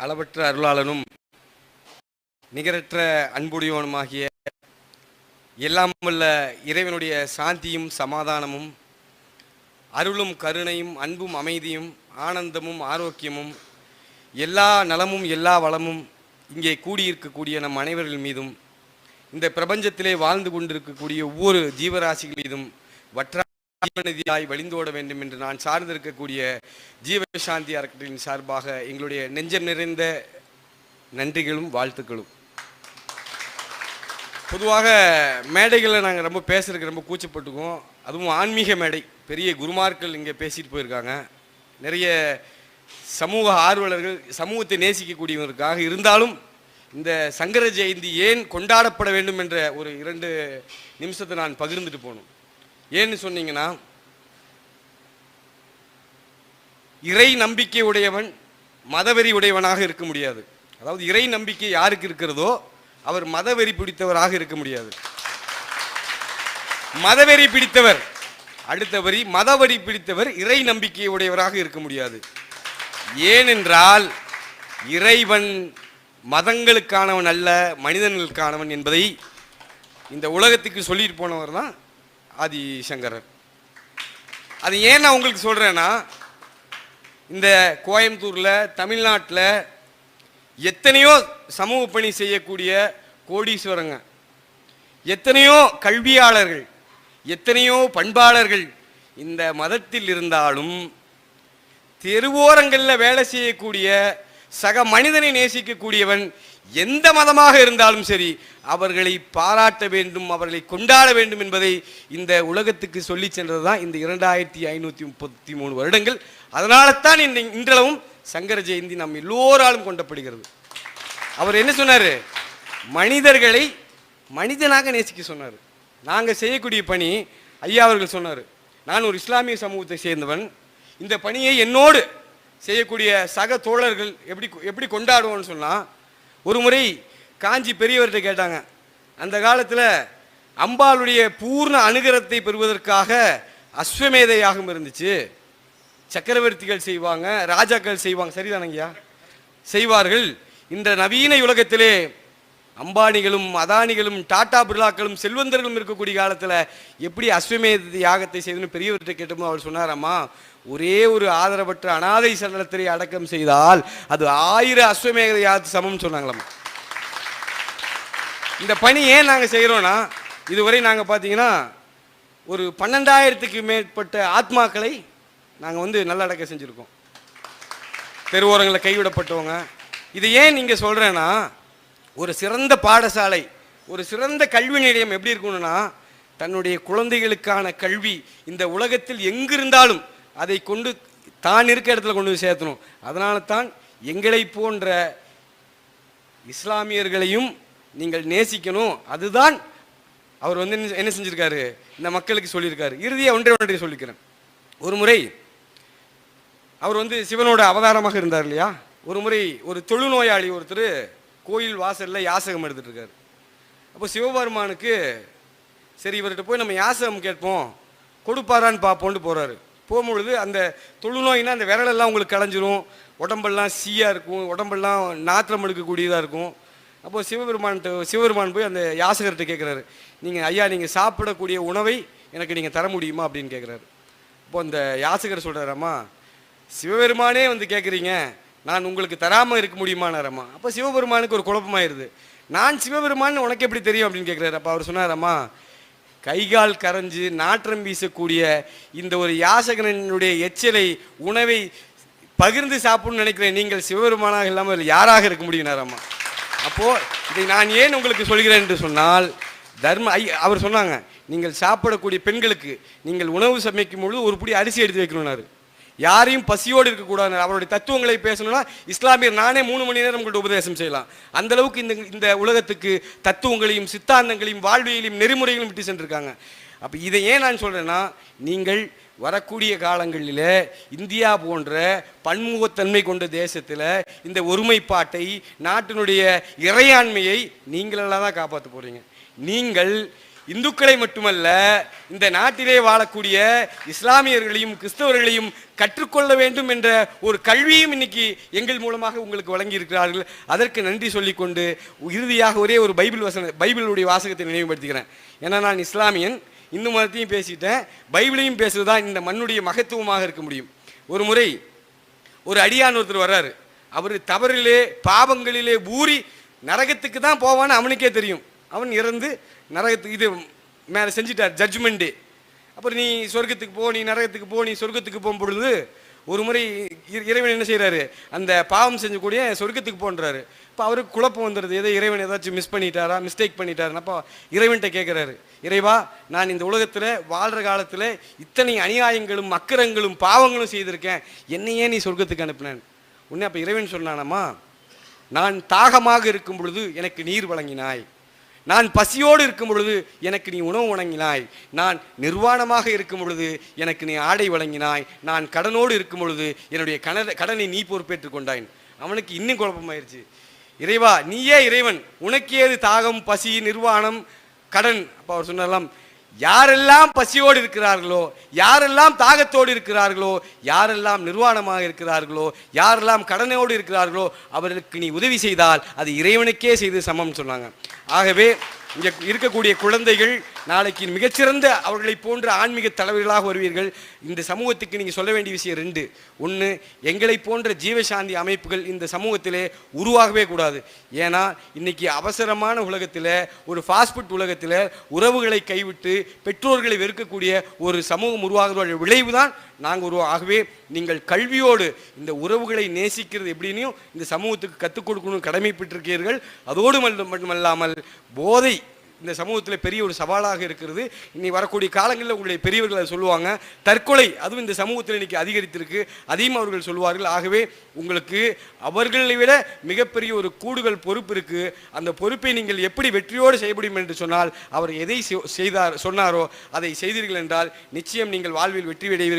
அளவற்ற அருளாளனும் நிகரற்ற அன்புடையவனுமாகிய எல்லாம் வல்ல இறைவனுடைய சாந்தியும் சமாதானமும் அருளும் கருணையும் அன்பும் அமைதியும் ஆனந்தமும் ஆரோக்கியமும் எல்லா நலமும் எல்லா வளமும் இங்கே கூடியிருக்கக்கூடிய நம் அனைவர்கள் மீதும் இந்த பிரபஞ்சத்திலே வாழ்ந்து கொண்டிருக்கக்கூடிய ஒவ்வொரு ஜீவராசிகள் மீதும் வற்றா ஜீவநதியாய் வழிந்தோட வேண்டும் என்று நான் சார்ந்திருக்கக்கூடிய ஜீவசாந்தி அறக்கட்டளின் சார்பாக எங்களுடைய நெஞ்சம் நிறைந்த நன்றிகளும் வாழ்த்துக்களும். பொதுவாக மேடைகளில் நாங்கள் ரொம்ப பேசுறதுக்கு ரொம்ப கூச்சப்பட்டுக்குவோம். அதுவும் ஆன்மீக மேடை. பெரிய குருமார்கள் இங்கே பேசிட்டு போயிருக்காங்க. நிறைய சமூக ஆர்வலர்கள் சமூகத்தை நேசிக்கக்கூடியவர்களுக்காக இருந்தாலும் இந்த சங்கர ஜெயந்தி ஏன் கொண்டாடப்பட வேண்டும் என்ற ஒரு இரண்டு நிமிஷத்தை நான் பகிர்ந்துட்டு போகணும். ஏன்னு சொன்னீங்கன்னா இறை நம்பிக்கை உடையவன் மதவெறி உடையவனாக இருக்க முடியாது. அதாவது இறை நம்பிக்கை யாருக்கு இருக்கிறதோ அவர் மதவெறி பிடித்தவராக இருக்க முடியாது. மதவெறி பிடித்தவர் அடுத்த வரி மதவெறி பிடித்தவர் இறை நம்பிக்கை உடையவராக இருக்க முடியாது. ஏனென்றால் இறைவன் மதங்களுக்கானவன் அல்ல மனிதர்களுக்கானவன் என்பதை இந்த உலகத்துக்கு சொல்லிட்டு போனவர் தான் ஆதிசங்கரர். அது ஏன் நான் உங்களுக்கு சொல்கிறேன்னா இந்த கோயம்புத்தூரில் தமிழ்நாட்டில் எத்தனையோ சமூக பணி செய்யக்கூடிய கோடீஸ்வரங்க எத்தனையோ கல்வியாளர்கள் எத்தனையோ பண்பாளர்கள் இந்த மதத்தில் இருந்தாலும் தெருவோரங்களில் வேலை செய்யக்கூடிய சக மனிதனை நேசிக்கக்கூடியவன் எந்த மதமாக இருந்தாலும் சரி அவர்களை பாராட்ட வேண்டும் அவர்களை கொண்டாட வேண்டும் என்பதை இந்த உலகத்துக்கு சொல்லி சென்றது தான் இந்த இரண்டாயிரத்தி ஐநூற்றி முப்பத்தி மூணு வருடங்கள். அதனால தான் இந்த இன்றளவும் சங்கர ஜெயந்தி நம் எல்லோராலும் கொண்டப்படுகிறது. அவர் என்ன சொன்னார்? மனிதர்களை மனிதனாக நேசிக்க சொன்னார். நாங்கள் செய்யக்கூடிய பணி ஐயா அவர்கள் சொன்னார் நான் ஒரு இஸ்லாமிய சமூகத்தை சேர்ந்தவன். இந்த பணியை என்னோடு செய்யக்கூடிய சக தோழர்கள் எப்படி எப்படி கொண்டாடுவோம்னு சொன்னால் ஒரு முறை காஞ்சி பெரியவர்கிட்ட கேட்டாங்க. அந்த காலத்தில் அம்பாளுடைய பூர்ண அனுகிரத்தை பெறுவதற்காக அஸ்வமேத யாகம் இருந்துச்சு. சக்கரவர்த்திகள் செய்வாங்க ராஜாக்கள் செய்வாங்க. சரிதானங்கய்யா? செய்வார்கள். இந்த நவீன உலகத்திலே அம்பானிகளும் அதானிகளும் டாடா பிர்லாக்களும் செல்வந்தர்களும் இருக்கக்கூடிய காலத்தில் எப்படி அஸ்வமேத யாகத்தை செய்துன்னு பெரியவர்கிட்ட கேட்டோமோ அவர் சொன்னாராம்மா ஒரே ஒரு ஆதரவற்ற அனாதை சடலத்தை அடக்கம் செய்தால் அது ஆயிரம் அஸ்வமேத யாகத்து சமம்னு சொன்னாங்களாம். இந்த பணி ஏன் நாங்கள் செய்கிறோன்னா இதுவரை நாங்கள் பார்த்தீங்கன்னா ஒரு பன்னெண்டாயிரத்துக்கு மேற்பட்ட ஆத்மாக்களை நாங்கள் வந்து நல்லடக்கம் செஞ்சுருக்கோம். தெருவோரங்களில் கைவிடப்பட்டவங்க. இது ஏன் நீங்கள் சொல்கிறேன்னா ஒரு சிறந்த பாடசாலை ஒரு சிறந்த கல்வி நிலையம் எப்படி இருக்கணும்னா தன்னுடைய குழந்தைகளுக்கான கல்வி இந்த உலகத்தில் எங்கிருந்தாலும் அதை கொண்டு தான் இருக்க இடத்துல கொண்டு போய் சேர்த்தணும். அதனால தான் எங்களை போன்ற இஸ்லாமியர்களையும் நீங்கள் நேசிக்கணும். அதுதான் அவர் வந்து என்ன- செஞ்சுருக்காரு செஞ்சிருக்காரு? இந்த மக்களுக்கு சொல்லியிருக்காரு. இறுதியாக ஒன்றே ஒன்றை சொல்லிக்கிறேன். ஒரு முறை அவர் வந்து சிவனோட அவதாரமாக இருந்தார் இல்லையா? ஒரு முறை ஒரு தொழுநோயாளி ஒருத்தர் கோயில் வாசலில் யாசகம் எடுத்துட்டு இருக்காரு அப்போ சிவபெருமானுக்கு சரி இவர்கிட்ட போய் நம்ம யாசகம் கேட்போம். கொடுப்பாரான்னு பார்ப்போம்னு போகிறாரு போகும்பொழுது அந்த தொழுநோயினா அந்த விரலெல்லாம் உங்களுக்கு களைஞ்சிரும். உடம்பெல்லாம் சீயாக இருக்கும். உடம்பெல்லாம் நாத்திரம் எடுக்கக்கூடியதாக இருக்கும். அப்போ சிவபெருமான்கிட்ட சிவபெருமான் போய் அந்த யாசகர்கிட்ட கேட்குறாரு. நீங்கள் ஐயா நீங்கள் சாப்பிடக்கூடிய உணவை எனக்கு நீங்கள் தர முடியுமா? அப்படின்னு கேட்குறாரு. இப்போ அந்த யாசகர் சொல்கிறாராம்மா சிவபெருமானே வந்து கேட்குறீங்க. நான் உங்களுக்கு தராமல் இருக்க முடியுமானாரம்மா அப்போ சிவபெருமானுக்கு ஒரு குழப்பமாயிருது. நான் சிவபெருமான் உனக்கு எப்படி தெரியும் அப்படின்னு கேட்குறாரு அப்போ அவர் சொன்னாரம்மா கைகால் கரைஞ்சு நாற்றம் வீசக்கூடிய இந்த ஒரு யாசகனனுடைய எச்சலை உணவை பகிர்ந்து சாப்பிடணும்னு நினைக்கிறேன். நீங்கள் சிவபெருமானாக இல்லாமல் இல்லை யாராக இருக்க முடியுனாராம்மா அப்போது இதை நான் ஏன் உங்களுக்கு சொல்கிறேன் என்று சொன்னால் தர்ம ஐ அவர் சொன்னாங்க நீங்கள் சாப்பிடக்கூடிய பெண்களுக்கு நீங்கள் உணவு சமைக்கும் பொழுது ஒரு புடி அரிசி எடுத்து வைக்கணும்னாரு. யாரையும் பசியோடு இருக்கக்கூடாது அவருடைய தத்துவங்களை பேசணும்னா இஸ்லாமியர் நானே மூணு மணி நேரம் உங்கள்கிட்ட உபதேசம் செய்யலாம். அந்த அளவுக்கு இந்த இந்த உலகத்துக்கு தத்துவங்களையும் சித்தாந்தங்களையும் வாழ்வியலையும் நெறிமுறைகளையும் விட்டு சென்றிருக்காங்க. அப்போ இதை ஏன் நான் சொல்கிறேன்னா நீங்கள் வரக்கூடிய காலங்களில் இந்தியா போன்ற பன்முகத்தன்மை கொண்ட தேசத்தில் இந்த ஒருமைப்பாட்டை நாட்டினுடைய இறையாண்மையை நீங்களெல்லாம் தான் காப்பாற்ற போகிறீங்க நீங்கள் இந்துக்களை மட்டுமல்ல இந்த நாட்டிலே வாழக்கூடிய இஸ்லாமியர்களையும் கிறிஸ்தவர்களையும் கற்றுக்கொள்ள வேண்டும் என்ற ஒரு கல்வியும் இன்னைக்கு எங்கள் மூலமாக உங்களுக்கு வழங்கி இருக்கிறார்கள் அதற்கு நன்றி சொல்லிக்கொண்டு இறுதியாக ஒரே ஒரு பைபிள் வசன பைபிளுடைய வாசகத்தை நினைவுபடுத்துகிறேன் ஏன்னா நான் இஸ்லாமியன் இந்து மதத்தையும் பேசிட்டேன். பைபிளையும் பேசுறது தான் இந்த மண்ணுடைய மகத்துவமாக இருக்க முடியும். ஒரு முறை ஒரு அடியான் ஒருத்தர் வர்றாரு. அவர் தவறிலே பாவங்களிலே ஊறி நரகத்துக்கு தான் போவான்னு அவனுக்கே தெரியும். அவன் இறந்து நரகத்துக்கு இது மேலே செஞ்சிட்டார் ஜட்ஜ்மெண்ட்டு அப்புறம் நீ சொர்க்கத்துக்கு போ நீ நரகத்துக்கு போ நீ சொர்க்கத்துக்கு போகும் பொழுது ஒரு முறை இ- இறைவன் என்ன செய்கிறாரு அந்த பாவம் செஞ்சக்கூடிய சொர்க்கத்துக்கு போன்றாரு. இப்போ அவருக்கு குழப்பம் வந்துடுது ஏதோ இறைவன் ஏதாச்சும் மிஸ் பண்ணிட்டாரா மிஸ்டேக் பண்ணிட்டாருன்னா. அப்போ இறைவன்கிட்ட கேட்குறாரு இறைவா நான் இந்த உலகத்தில் வாழ்கிற காலத்தில் இத்தனை அநியாயங்களும் அக்கிரங்களும் பாவங்களும் செய்திருக்கேன். என்னையே நீ சொர்க்கத்துக்கு அனுப்பினேன். உன்னே அப்போ இறைவன் சொன்னானம்மா நான் தாகமாக இருக்கும் பொழுது எனக்கு நீர் வழங்கினாய். நான் பசியோடு இருக்கும் பொழுது எனக்கு நீ உணவு வழங்கினாய். நான் நிர்வாணமாக இருக்கும் பொழுது எனக்கு நீ ஆடை வழங்கினாய். நான் கடனோடு இருக்கும் பொழுது என்னுடைய கன கடனை நீ பொறுப்பேற்றுக் கொண்டாய். அவனுக்கு இன்னும் குழப்பமாயிருச்சு. இறைவா நீயே இறைவன் உனக்கேது தாகம் பசி நிர்வாணம் கடன்? அப்போ அவர் சொன்னாலாம் யாரெல்லாம் பசியோடு இருக்கிறார்களோ யாரெல்லாம் தாகத்தோடு இருக்கிறார்களோ யாரெல்லாம் நிர்வாணமாக இருக்கிறார்களோ யாரெல்லாம் கடனோடு இருக்கிறார்களோ அவர்களுக்கு நீ உதவி செய்தால் அது இறைவனுக்கே செய்து சமம் சொன்னாங்க. ஆகவே இங்கே இருக்கக்கூடிய குழந்தைகள் நாளைக்கு மிகச்சிறந்த அவர்களை போன்ற ஆன்மீக தலைவர்களாக வருவீர்கள். இந்த சமூகத்துக்கு நீங்கள் சொல்ல வேண்டிய விஷயம் ரெண்டு. ஒன்று எங்களை போன்ற ஜீவசாந்தி அமைப்புகள் இந்த சமூகத்திலே உருவாகவே கூடாது. ஏன்னா இன்னைக்கு அவசரமான உலகத்தில் ஒரு ஃபாஸ்ட்ஃபுட் உலகத்தில் உறவுகளை கைவிட்டு பெற்றோர்களை வெறுக்கக்கூடிய ஒரு சமூகம் உருவாகிற விளைவு தான் நாங்கள் உருவா ஆகவே நீங்கள் கல்வியோடு இந்த உறவுகளை நேசிக்கிறது எப்படின்னு இந்த சமூகத்துக்கு கற்றுக் கொடுக்கணும் கடமைப்பட்டிருக்கிறீர்கள். அதோடு மட்டும் மட்டுமல்லாமல் போதை இந்த சமூகத்தில் பெரிய ஒரு சவாலாக இருக்கிறது. இனி வரக்கூடிய காலங்களில் உங்களுடைய பெரியவர்கள் அதை சொல்லுவாங்க. தற்கொலை அதுவும் இந்த சமூகத்தில் இன்னைக்கு அதிகரித்திருக்கு. அதையும் அவர்கள் சொல்வார்கள் ஆகவே உங்களுக்கு அவர்களை விட மிகப்பெரிய ஒரு கூடுதல் பொறுப்பு இருக்கு. அந்த பொறுப்பை நீங்கள் எப்படி வெற்றியோடு செய்ய முடியும் என்று சொன்னால் அவர் எதை செய்தார் சொன்னாரோ அதை செய்தீர்கள் என்றால் நிச்சயம் நீங்கள் வாழ்வில் வெற்றி அடைவீர்கள்.